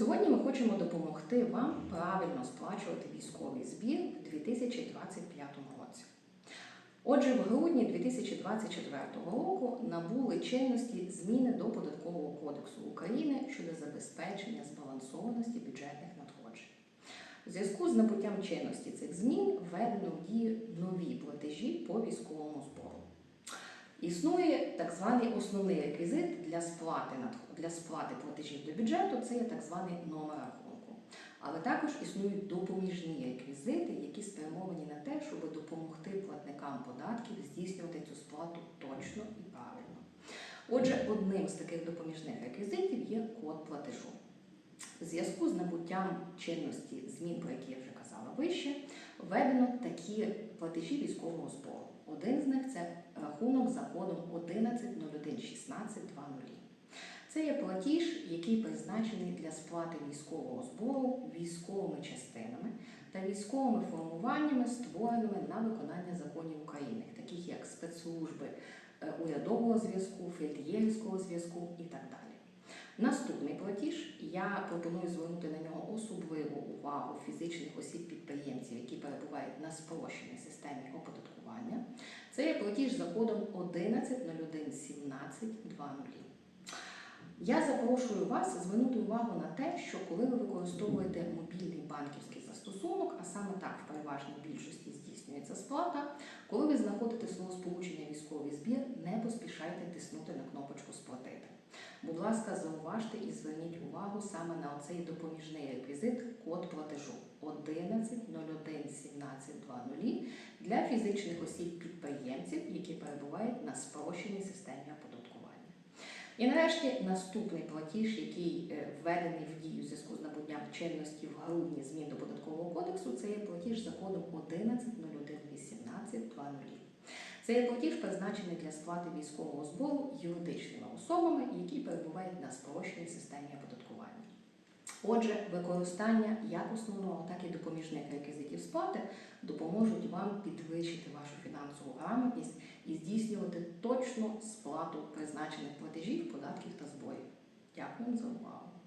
Сьогодні ми хочемо допомогти вам правильно сплачувати військовий збір у 2025 році. Отже, в грудні 2024 року набули чинності зміни до Податкового кодексу України щодо забезпечення збалансованості бюджетних надходжень. У зв'язку з набуттям чинності цих змін введено в дію нові платежі по військовому збору. Існує так званий основний реквізит для сплати для сплати платежів до бюджету це є так званий номер рахунку. Але також існують допоміжні реквізити, які спрямовані на те, щоб допомогти платникам податків здійснювати цю сплату точно і правильно. Отже, одним з таких допоміжних реквізитів є код платежу. В зв'язку з набуттям чинності змін, про які я вже казала вище, введено такі платежі військового збору. Один з них це рахунок за кодом 11011620. Це є платіж, який призначений для сплати військового збору військовими частинами та військовими формуваннями, створеними на виконання законів України, таких як спецслужби е, урядового зв'язку, фельд'єрського зв'язку і так далі. Наступний платіж я пропоную звернути на нього особливу увагу фізичних осіб-підприємців, які перебувають на спрощеній системі оподаткування. Це є платіж за кодом 11011720. Я запрошую вас звернути увагу на те, що коли ви використовуєте мобільний банківський застосунок, а саме так в переважній більшості здійснюється сплата, коли ви знаходите слово сполучення Будь ласка, зауважте і зверніть увагу саме на цей допоміжний реквізит код платежу 11.01.17.20 для фізичних осіб-підприємців, які перебувають на спрощеній системі оподаткування. І нарешті наступний платіж, який е, введений в дію в зв'язку з набуттям чинності в грудні змін до податкового кодексу, це є платіж законом 11.01.18. Цей платіж призначений для сплати військового збору юридичними особами, які перебувають на спрощеній системі оподаткування. Отже, використання як основного, так і допоміжних реквізитів сплати допоможуть вам підвищити вашу фінансову грамотність і здійснювати точну сплату призначених платежів, податків та зборів. Дякую за увагу!